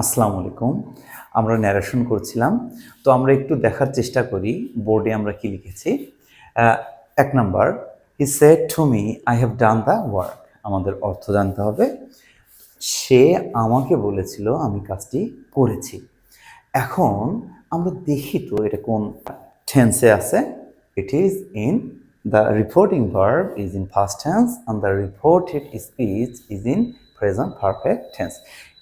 আসসালামু আলাইকুম। আমরা ন্যারেশন করছিলাম। তো আমরা একটু দেখার চেষ্টা করি। বোর্ডে আমরা কি লিখেছি? এক number he said to me I have done the work আমাদের অর্থ জানতে হবে। সে আমাকে বলেছিল, আমি কাজটি করেছি। এখন আমরা দেখি তো এটা কোন টেন্সে আছে। It is in the reporting verb is in first tense and the reported speech is in present perfect tense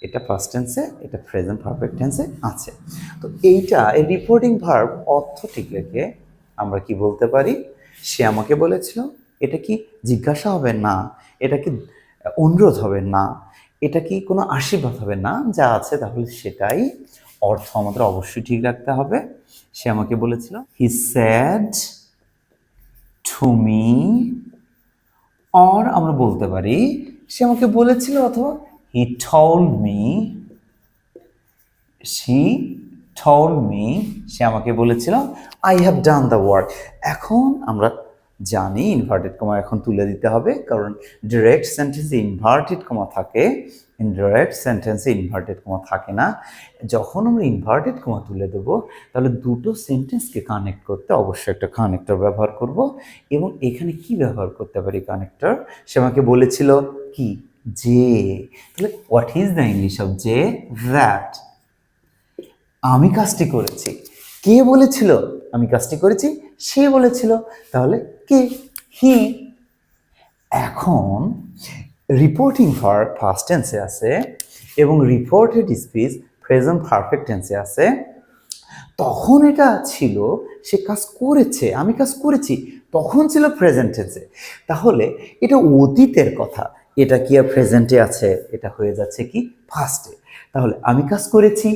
এটা ফার্স্ট টেন্সে এটা প্রেজেন্ট পারফেক্ট টেন্সে আছে। তো এইটা, এই রিপোর্টিং ভার্ব অর্থ ঠিক রেখে আমরা কি বলতে পারি? সে আমাকে বলেছিল, এটা কি জিজ্ঞাসা হবে না? এটা কি অনুরোধ হবে না? এটা কি কোনো আশীর্বাদ হবে না? যা আছে তাহলে সেটাই অর্থ আমাদের অবশ্যই ঠিক রাখতে হবে। সে আমাকে বলেছিল he said to me or আমরা বলতে পারি, সে আমাকে বলেছিল অথবা he told me she told me সে আমাকে বলেছিল I have done the work এখন আমরা জানি ইনভার্টেড কমা এখন তুলে দিতে হবে, কারণ ডিরেক্ট সেন্টেন্সে ইনভার্টেড কমা থাকে ইনডিরেক্ট সেন্টেন্সে ইনভার্টেড কমা থাকে না। যখন আমরা ইনভার্টেড কমা তুলে দেব, তাহলে দুটো সেন্টেন্সকে কানেক্ট করতে অবশ্যই একটা কানেক্টর ব্যবহার করব, এবং এখানে কি ব্যবহার করতে পারি কানেক্টর সে আমাকে বলেছিল, কি? যে তাহলে what is the English of যে দ্যাট আমি কাজটি করেছি। কে বলেছিল? আমি কাজটি করেছি, সে বলেছিল। তাহলে কে? হি এখন রিপোর্টিং ভার্ব ফার্স্ট টেন্সে আছে এবং রিপোর্টেড স্পিচ প্রেজেন্ট পারফেক্ট টেন্সে আছে। তখন এটা ছিল, সে কাজ করেছে, আমি কাজ করেছি, তখন ছিল প্রেজেন্ট টেন্সে তাহলে এটা অতীতের কথা। এটা কি আর প্রেজেন্টে আছে? এটা হয়ে যাচ্ছে কি ফার্স্টে তাহলে আমি কাজ করেছি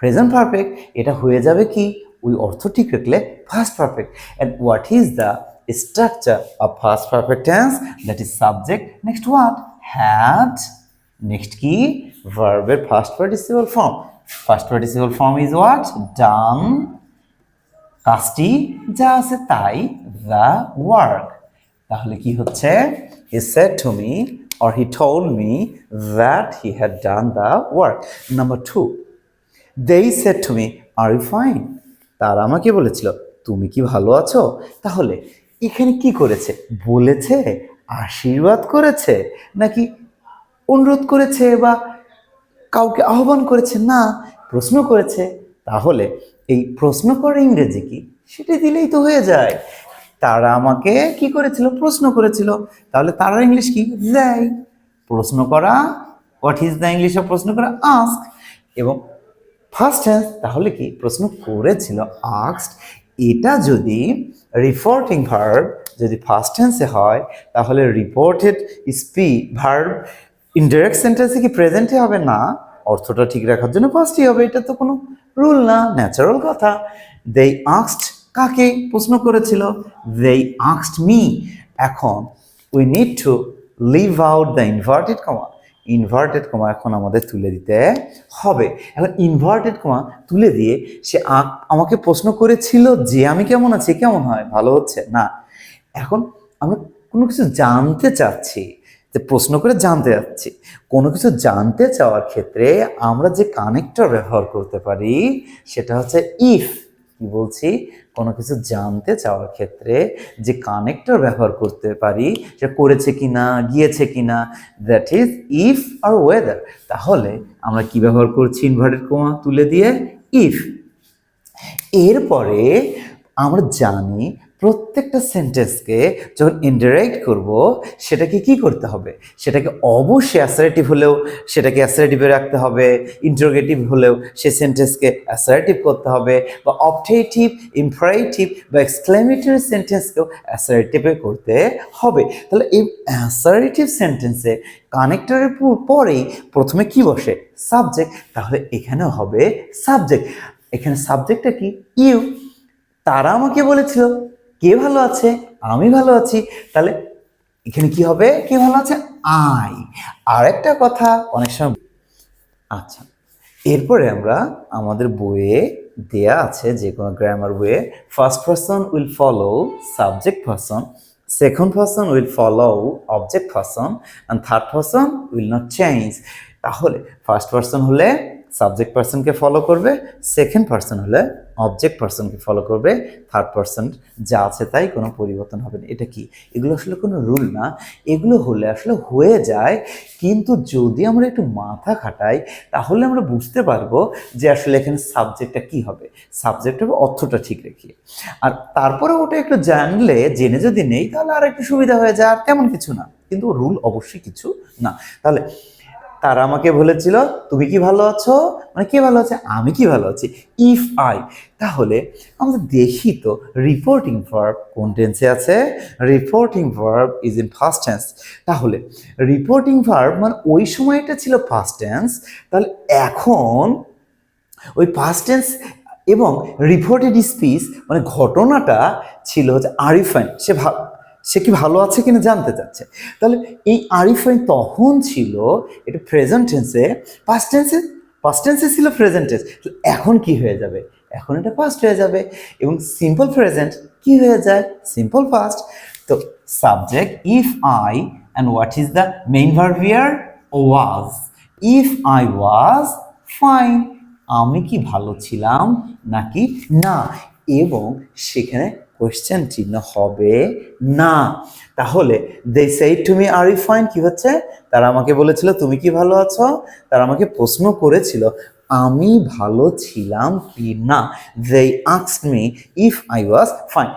প্রেজেন্ট পারফেক্ট এটা হয়ে যাবে কি? ওই অর্থ ঠিক রাখলে first perfect and what is the structure of first perfect tense that is subject next word had next কি? ভার্বের first participle form first participle form is what done কাজটি যা আছে তাই দ্য ওয়ার্ক তাহলে কি হচ্ছে? Is said to me or he told me that he had done the work. Number two, they said to me, are you fine? তারা আমাকে বলেছিল, তুমি কি ভালো আছো? তাহলে, এখানে কি করেছে? বলেছে, আশীর্বাদ করেছে? নাকি অনুরোধ করেছে বা কাউকে আহ্বান করেছে? না, প্রশ্ন করেছে। তাহলে, এই প্রশ্ন করার ইংরেজি কি? সেটা দিলেই তো হয়ে যায়। তারা আমাকে কি করেছিল? প্রশ্ন করেছিল। তাহলে তারা ইংলিশ কি দেয়? প্রশ্ন করা হোয়াট ইজ দ্য ইংলিশ প্রশ্ন করা আস্ক এবং ফার্স্ট টেন্স তাহলে কি? প্রশ্ন করেছিল আস্কড এটা যদি রিপোর্টিং ভার্ব যদি ফার্স্ট টেন্সে হয়, তাহলে রিপোর্টেড স্পি ভার্ব ইনডাইরেক্ট সেন্টেন্সে কি প্রেজেন্টে হবে? না। অর্থটা ঠিক রাখার জন্য ফার্স্টই হবে। এটা তো কোনো রুল না ন্যাচারাল কথা। দেই আক্সড কাকে প্রশ্ন করেছিল? দেই আক্সড মি এখন we need to leave out the inverted comma inverted comma এখন আমাদের তুলে দিতে হবে। এখন ইনভার্টেড কমা তুলে দিয়ে সে আমাকে প্রশ্ন করেছিল যে আমি কেমন আছি, কেমন হয়, ভালো হচ্ছে? না। এখন আমরা কোনো কিছু জানতে চাচ্ছি, যে প্রশ্ন করে জানতে যাচ্ছি কোনো কিছু জানতে চাওয়ার ক্ষেত্রে আমরা যে কানেক্টর ব্যবহার করতে পারি, সেটা হচ্ছে ইফ কি বলছি? কোনো কিছু জানতে চাওয়ার ক্ষেত্রে যে কানেক্টর ব্যবহার করতে পারি, যে করেছে কি না গিয়েছে কি না that is if or whether তাহলে আমরা কি ব্যবহার করছি? ইনভার্টেড কোমা তুলে দিয়ে ইফ এরপরে আমরা জানি প্রত্যেকটা সেন্টেন্সকে যখন ইন্টারেক্ট করব, সেটাকে কি করতে হবে? সেটাকে অবশ্যই অ্যাসারেটিভ হলেও সেটাকে অ্যাসারেটিভে রাখতে হবে ইন্টারোগেটিভ হলেও সেই সেন্টেন্সকে অ্যাসারেটিভ করতে হবে, বা অপটেটিভ ইমপারেটিভ বা এক্সক্লেমেটরি সেন্টেন্সকেও অ্যাসারেটিভে করতে হবে। তাহলে এই অ্যাসারেটিভ সেন্টেন্সে কানেক্টরের পরেই প্রথমে কি বসে? সাবজেক্ট তাহলে এখানেও হবে সাবজেক্ট এখানে সাবজেক্টটা কি? ইউ তারা আমাকে বলেছিল কে ভালো আছে? আমি ভালো আছি। তাহলে এখানে কি হবে? কে ভালো আছে? আই। আর একটা কথা, অনেক সময় আচ্ছা এরপরে আমরা আমাদের বইয়ে দেয়া আছে যে কোনো গ্রামার বইয়ে first person will follow subject person second person will follow object person and third person will not change তাহলে ফার্স্ট পার্সন হলে সাবজেক্ট পার্সনকে ফলো করবে সেকেন্ড পার্সন হলে অবজেক্ট পার্সনকে ফলো করবে থার্ড পার্সন যা আছে তাই কোনো পরিবর্তন হবে না। এটা কি? এগুলো আসলে কোনো রুল না। এগুলো হলে আসলে হয়ে যায়, কিন্তু যদি আমরা একটু মাথা খাটাই, তাহলে আমরা বুঝতে পারব যে আসলে এখানে সাবজেক্টটা কি হবে। সাবজেক্ট হবে অর্থটা ঠিক রেখে। আর তারপরে ওটা একটু জানলে, জেনে যদি নেই, তাহলে আর একটু সুবিধা হয়ে যায়, আর তেমন কিছু না। কিন্তু রুল অবশ্যই কিছু না। তাহলে তারা আমাকে বলেছিল, তুমি কি ভালো আছো? মানে কে ভালো আছে? আমি কি ভালো আছি? ইফ আই তাহলে আমরা দেখি তো রিপোর্টিং ভার্ব কোন টেন্সে আছে? Reporting verb is in first tense তাহলে রিপোর্টিং ভার্ব মানে ওই সময়টা ছিল ফার্স্ট টেন্স তাহলে এখন ওই ফার্স্ট টেন্স এবং রিপোর্টেড স্পিচ মানে ঘটনাটা ছিল হচ্ছে আরিফাইন সে ভা- সে কি ভালো আছে কিনা জানতে চাচ্ছে। তাহলে এই আরিফাইন তখন ছিল, এটা প্রেজেন্ট টেন্সে পাস্ট টেন্সে পাস্ট টেন্সে ছিল প্রেজেন্ট টেন্স এখন কি হয়ে যাবে? এখন এটা পাস্ট হয়ে যাবে এবং সিম্পল প্রেজেন্ট কি হয়ে যায়? সিম্পল পাস্ট তো subject if I and what is the main verb here was if I was fine আমি কি ভালো ছিলাম নাকি না? এবং সেখানে কোয়েশ্চেন চিহ্ন হবে না। তাহলে দে সেই তুমি আর ইউ ফাইন কি হচ্ছে? তারা আমাকে বলেছিল, তুমি কি ভালো আছো? তারা আমাকে প্রশ্ন করেছিল, আমি ভালো ছিলাম কি না? They আক্স me if I was fine